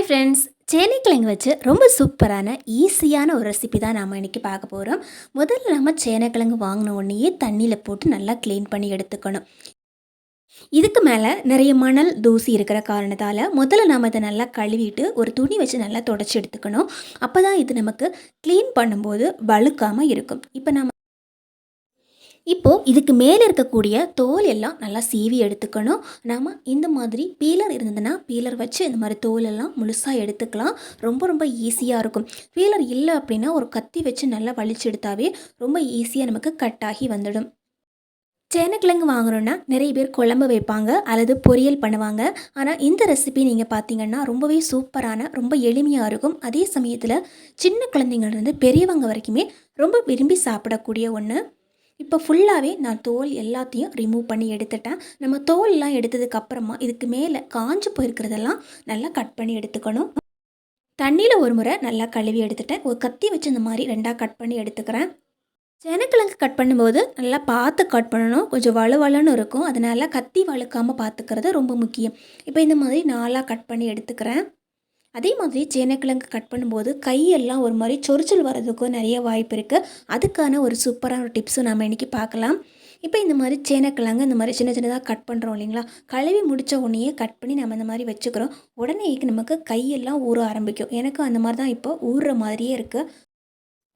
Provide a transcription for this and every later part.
Hi friends சேனைக்கிழங்கு வச்சு ரொம்ப சூப்பரான ஈஸியான ஒரு ரெசிபி தான் நாம் இன்றைக்கி பார்க்க போகிறோம் முதல்ல நம்ம சேனைக்கிழங்கு வாங்கின உடனேயே தண்ணியில் போட்டு நல்லா க்ளீன் பண்ணி எடுத்துக்கணும். இதுக்கு மேலே நிறைய மணல் தூசி இருக்கிற காரணத்தால் முதல்ல நாம் இதை நல்லா கழுவிட்டு ஒரு துணி வச்சு நல்லா தொடச்சி எடுத்துக்கணும். அப்போ தான் இது நமக்கு க்ளீன் பண்ணும்போது வழுக்காமல் இருக்கும். இப்போ நம்ம இப்போது இதுக்கு மேலே இருக்கக்கூடிய தோல் எல்லாம் நல்லா சீவி எடுத்துக்கணும். நாம் இந்த மாதிரி பீலர் இருந்ததுன்னா பீலர் வச்சு இந்த மாதிரி தோல் எல்லாம் முழுசாக எடுத்துக்கலாம். ரொம்ப ரொம்ப ஈஸியாக இருக்கும். பீலர் இல்லை அப்படின்னா ஒரு கத்தி வச்சு நல்லா வலிச்சு எடுத்தாவே ரொம்ப ஈஸியாக நமக்கு கட் ஆகி வந்துடும். சேனக்கிழங்கு வாங்கணுன்னா நிறைய பேர் குழம்பு வைப்பாங்க அல்லது பொரியல் பண்ணுவாங்க. ஆனால் இந்த ரெசிபி நீங்கள் பார்த்தீங்கன்னா ரொம்பவே சூப்பரான ரொம்ப எளிமையாக இருக்கும். அதே சமயத்தில் சின்ன குழந்தைங்கள்லேருந்து பெரியவங்க வரைக்குமே ரொம்ப விரும்பி சாப்பிடக்கூடிய ஒன்று இப்போ ஃபுல்லாகவே நான் தோல் எல்லாத்தையும் ரிமூவ் பண்ணி எடுத்துட்டேன். நம்ம தோல்லாம் எடுத்ததுக்கப்புறமா இதுக்கு மேலே காஞ்சு போயிருக்கிறதெல்லாம் நல்லா கட் பண்ணி எடுத்துக்கணும். தண்ணியில் ஒரு முறை நல்லா கழுவி எடுத்துட்டேன். ஒரு கத்தி வச்சு இந்த மாதிரி ரெண்டாக கட் பண்ணி எடுத்துக்கிறேன். சேனக்கிழங்கு கட் பண்ணும்போது நல்லா பார்த்து கட் பண்ணணும். கொஞ்சம் வலுவலுன்னு இருக்கும். அதனால் கத்தி வழுக்காமல் பார்த்துக்கிறது ரொம்ப முக்கியம். இப்போ இந்த மாதிரி நாலாக கட் பண்ணி எடுத்துக்கிறேன். அதே மாதிரி சேனைக்கிழங்கு கட் பண்ணும்போது கையெல்லாம் ஒரு மாதிரி சொரிச்சல் வர்றதுக்கும் நிறைய வாய்ப்பு இருக்குது அதுக்கான ஒரு சூப்பரான ஒரு டிப்ஸும் நம்ம இன்றைக்கி பார்க்கலாம். இப்போ இந்த மாதிரி சேனைக்கிழங்கு இந்த மாதிரி சின்ன சின்னதாக கட் பண்ணுறோம் இல்லைங்களா? கழுவி முடித்த உடனேயே கட் பண்ணி நம்ம இந்த மாதிரி வச்சுக்கிறோம். உடனே நமக்கு கையெல்லாம் ஊற ஆரம்பிக்கும். எனக்கும் அந்த மாதிரி தான் இப்போ ஊறுற மாதிரியே இருக்குது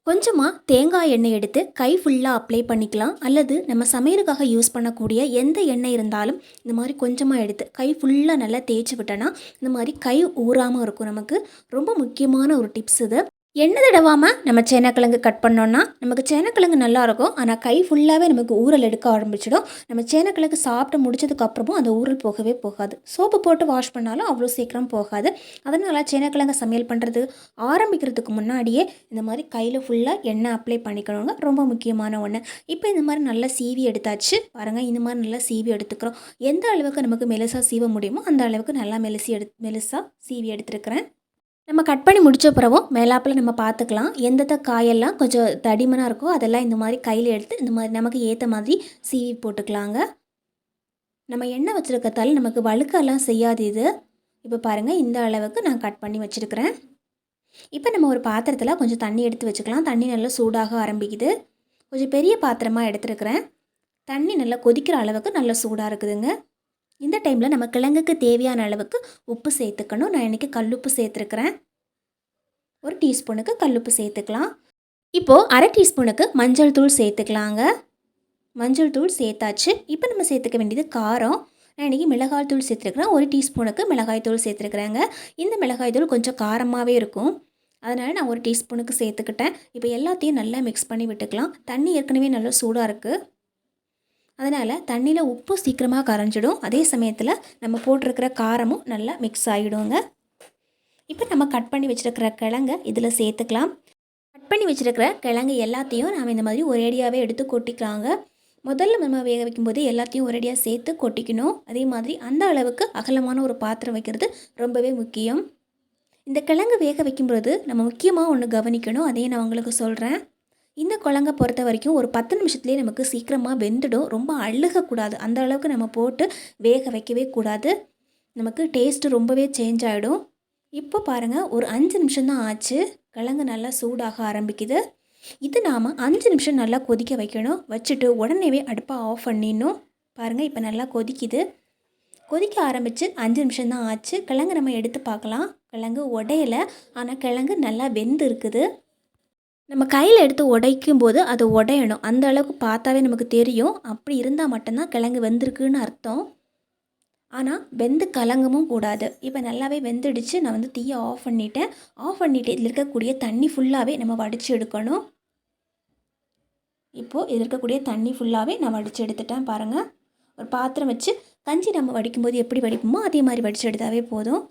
கொஞ்சமாக தேங்காய் எண்ணெய் எடுத்து கை ஃபுல்லாக அப்ளை பண்ணிக்கலாம். அல்லது நம்ம சமையலுக்காக யூஸ் பண்ணக்கூடிய எந்த எண்ணெய் இருந்தாலும் இந்த மாதிரி கொஞ்சமாக எடுத்து கை ஃபுல்லாக நல்லா தேய்ச்சி விட்டோன்னா இந்த மாதிரி கை ஊறாமல் இருக்கும். நமக்கு ரொம்ப முக்கியமான ஒரு டிப்ஸ் இது. எண்ணெய் தடவாமல் நம்ம சேனக்கிழங்கு கட் பண்ணோன்னா நமக்கு சேனக்கிழங்கு நல்லாயிருக்கும். ஆனால் கை ஃபுல்லாகவே நமக்கு ஊறல் எடுக்க ஆரம்பிச்சிடும். நம்ம சேனக்கிழங்கு சாப்பிட்டு முடிச்சதுக்கப்புறமும் அந்த ஊரல் போகவே போகாது. சோப்பு போட்டு வாஷ் பண்ணாலும் அவ்வளோ சீக்கிரம் போகாது. அதனால் சேனக்கிழங்கு சமையல் பண்ணுறது ஆரம்பிக்கிறதுக்கு முன்னாடியே இந்த மாதிரி கையில் ஃபுல்லாக எண்ணெய் அப்ளை பண்ணிக்கணுங்க. ரொம்ப முக்கியமான ஒன்று இப்போ இந்த மாதிரி நல்லா சீவி எடுத்தாச்சு. பாருங்கள் இந்த மாதிரி நல்லா சீவி எடுத்துக்கிறோம். எந்த அளவுக்கு நமக்கு மெலுசாக சீவ முடியுமோ அந்த அளவுக்கு நல்லா மெலுசி எடு மெலுசாக சீவி எடுத்துருக்கிறேன். நம்ம கட் பண்ணி முடித்த பிறவும் மேலாப்பில் நம்ம பார்த்துக்கலாம் எந்தெந்த காயெல்லாம் கொஞ்சம் தடிமனாக இருக்கோ அதெல்லாம் இந்த மாதிரி கையில் எடுத்து இந்த மாதிரி நமக்கு ஏற்ற மாதிரி சீவி போட்டுக்கலாங்க. நம்ம எண்ணெய் வச்சுருக்கத்தால் நமக்கு வழுக்கெல்லாம் செய்யாது இது. இப்போ பாருங்கள் இந்த அளவுக்கு நான் கட் பண்ணி வச்சுருக்கிறேன். இப்போ நம்ம ஒரு பாத்திரத்தில் கொஞ்சம் தண்ணி எடுத்து வச்சுக்கலாம். தண்ணி நல்லா சூடாக ஆரம்பிக்குது. கொஞ்சம் பெரிய பாத்திரமாக எடுத்துருக்கிறேன். தண்ணி நல்லா கொதிக்கிற அளவுக்கு நல்லா சூடாக இருக்குதுங்க. இந்த டைமில் நம்ம கிழங்குக்கு தேவையான அளவுக்கு உப்பு சேர்த்துக்கணும். நான் இன்றைக்கி கல்லுப்பு சேர்த்துருக்குறேன். ஒரு டீஸ்பூனுக்கு கல்லுப்பு சேர்த்துக்கலாம். இப்போது அரை டீஸ்பூனுக்கு மஞ்சள் தூள் சேர்த்துக்கலாங்க. மஞ்சள் தூள் சேர்த்தாச்சு. இப்போ நம்ம சேர்த்துக்க வேண்டியது காரம். நான் இன்றைக்கி மிளகாய் தூள் சேர்த்துருக்குறேன். ஒரு டீஸ்பூனுக்கு மிளகாய் தூள் சேர்த்துருக்குறேங்க. இந்த மிளகாய் தூள் கொஞ்சம் காரமாகவே இருக்கும். அதனால் நான் ஒரு டீஸ்பூனுக்கு சேர்த்துக்கிட்டேன். இப்போ எல்லாத்தையும் நல்லா மிக்ஸ் பண்ணி விட்டுக்கலாம். தண்ணி ஏற்கனவே நல்லா சூடாக இருக்குது அதனால் தண்ணியில் உப்பு சீக்கிரமாக கரைஞ்சிடும். அதே சமயத்தில் நம்ம போட்டிருக்கிற காரமும் நல்லா மிக்ஸ் ஆகிடுங்க இப்போ நம்ம கட் பண்ணி வச்சுருக்கிற கிழங்கை இதில் சேர்த்துக்கலாம். கட் பண்ணி வச்சுருக்கிற கிழங்கு எல்லாத்தையும் நாம் இந்த மாதிரி ஒரேடியாகவே எடுத்து கொட்டிக்கலாங்க. முதல்ல நம்ம வேக வைக்கும்போது எல்லாத்தையும் ஒரேடியாக சேர்த்து கொட்டிக்கணும். அதே மாதிரி அந்த அளவுக்கு அகலமான ஒரு பாத்திரம் வைக்கிறது ரொம்பவே முக்கியம். இந்த கிழங்கு வேக வைக்கும்போது நம்ம முக்கியமாக ஒன்று கவனிக்கணும். அதையும் நான் உங்களுக்கு சொல்கிறேன் இந்த குழங்க பொறுத்த வரைக்கும் ஒரு பத்து நிமிஷத்துலேயே நமக்கு சீக்கிரமாக வெந்துடும். ரொம்ப அழுகக்கூடாது. அந்த அளவுக்கு நம்ம போட்டு வேக வைக்கவே கூடாது. நமக்கு டேஸ்ட்டு ரொம்பவே சேஞ்ச் ஆகிடும் இப்போ பாருங்கள் ஒரு அஞ்சு நிமிஷம் தான் ஆச்சு. கிழங்கு நல்லா சூடாக ஆரம்பிக்குது. இது நாம் அஞ்சு நிமிஷம் நல்லா கொதிக்க வைக்கணும். வச்சுட்டு உடனேவே அடுப்பை ஆஃப் பண்ணிடணும். பாருங்கள் இப்போ நல்லா கொதிக்குது. கொதிக்க ஆரம்பித்து அஞ்சு நிமிஷம் தான் ஆச்சு. கிழங்கு நம்ம எடுத்து பார்க்கலாம். கிழங்கு உடையலை ஆனால் கிழங்கு நல்லா வெந்து இருக்குது நம்ம கையில் எடுத்து உடைக்கும் போது அது உடையணும். அந்த அளவுக்கு பார்த்தாவே நமக்கு தெரியும். அப்படி இருந்தால் மட்டும்தான் கிழங்கு வெந்திருக்குன்னு அர்த்தம். ஆனால் வெந்து கலங்கவும் கூடாது. இப்போ நல்லாவே வெந்துடுச்சு. நான் வந்து தீயை ஆஃப் பண்ணிட்டேன். ஆஃப் பண்ணிவிட்டு இதில் இருக்கக்கூடிய தண்ணி ஃபுல்லாகவே நம்ம வடித்து எடுக்கணும். இப்போது இதில் இருக்கக்கூடிய தண்ணி ஃபுல்லாகவே நான் வடித்து எடுத்துட்டேன் பாருங்கள் ஒரு பாத்திரம் வச்சு கஞ்சி நம்ம வடிக்கும்போது எப்படி வடிப்போமோ அதே மாதிரி வடித்து எடுத்தாவே போதும்.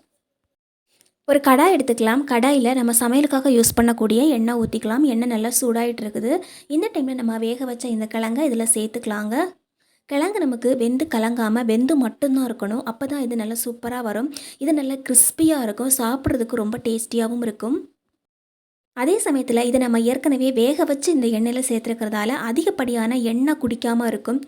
ஒரு கடாய் எடுத்துக்கலாம். கடாயில் நம்ம சமையலுக்காக யூஸ் பண்ணக்கூடிய எண்ணெய் ஊற்றிக்கலாம் எண்ணெய் நல்லா சூடாகிட்டு இருக்குது. இந்த டைமில் நம்ம வேக வச்ச இந்த கிழங்க இதில் சேர்த்துக்கலாங்க. கிழங்கு நமக்கு வெந்து கலங்காமல் வெந்து மட்டும்தான் இருக்கணும். அப்போ தான் இது நல்லா சூப்பராக வரும். இது நல்லா கிறிஸ்பியாக இருக்கும். சாப்பிட்றதுக்கு ரொம்ப டேஸ்டியாகவும் இருக்கும். அதே சமயத்தில் இதை நம்ம ஏற்கனவே வேக வச்சு இந்த எண்ணெயில் சேர்த்துருக்கிறதால அதிகப்படியான எண்ணெய் குடிக்காமல் இருக்கும்.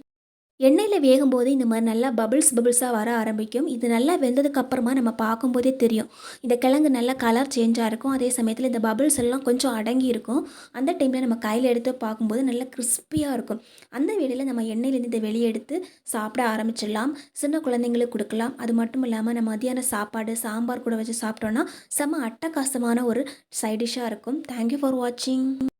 எண்ணெயில் வேகும்போது இந்த மாதிரி நல்லா பபிள்ஸ் பபிள்ஸாக வர ஆரம்பிக்கும். இது நல்லா வெந்ததுக்கு அப்புறமா நம்ம பார்க்கும்போதே தெரியும். இந்த கிழங்கு நல்லா கலர் சேஞ்சாக இருக்கும். அதே சமயத்தில் இந்த பபிள்ஸ் எல்லாம் கொஞ்சம் அடங்கி இருக்கும். அந்த டைமில் நம்ம கையில் எடுத்து பார்க்கும்போது நல்லா கிறிஸ்பியாக இருக்கும். அந்த வேளையில் நம்ம எண்ணெயிலேருந்து இதை வெளியே எடுத்து சாப்பிட ஆரம்பிச்சிடலாம். சின்ன குழந்தைங்களுக்கு கொடுக்கலாம். அது மட்டும் இல்லாமல் நம்ம மதியான சாப்பாடு சாம்பார் கூட வச்சு சாப்பிட்டோன்னா செம்ம அட்டகாசமான ஒரு சைடிஷ்ஷாக இருக்கும். தேங்க்யூ ஃபார் வாட்சிங்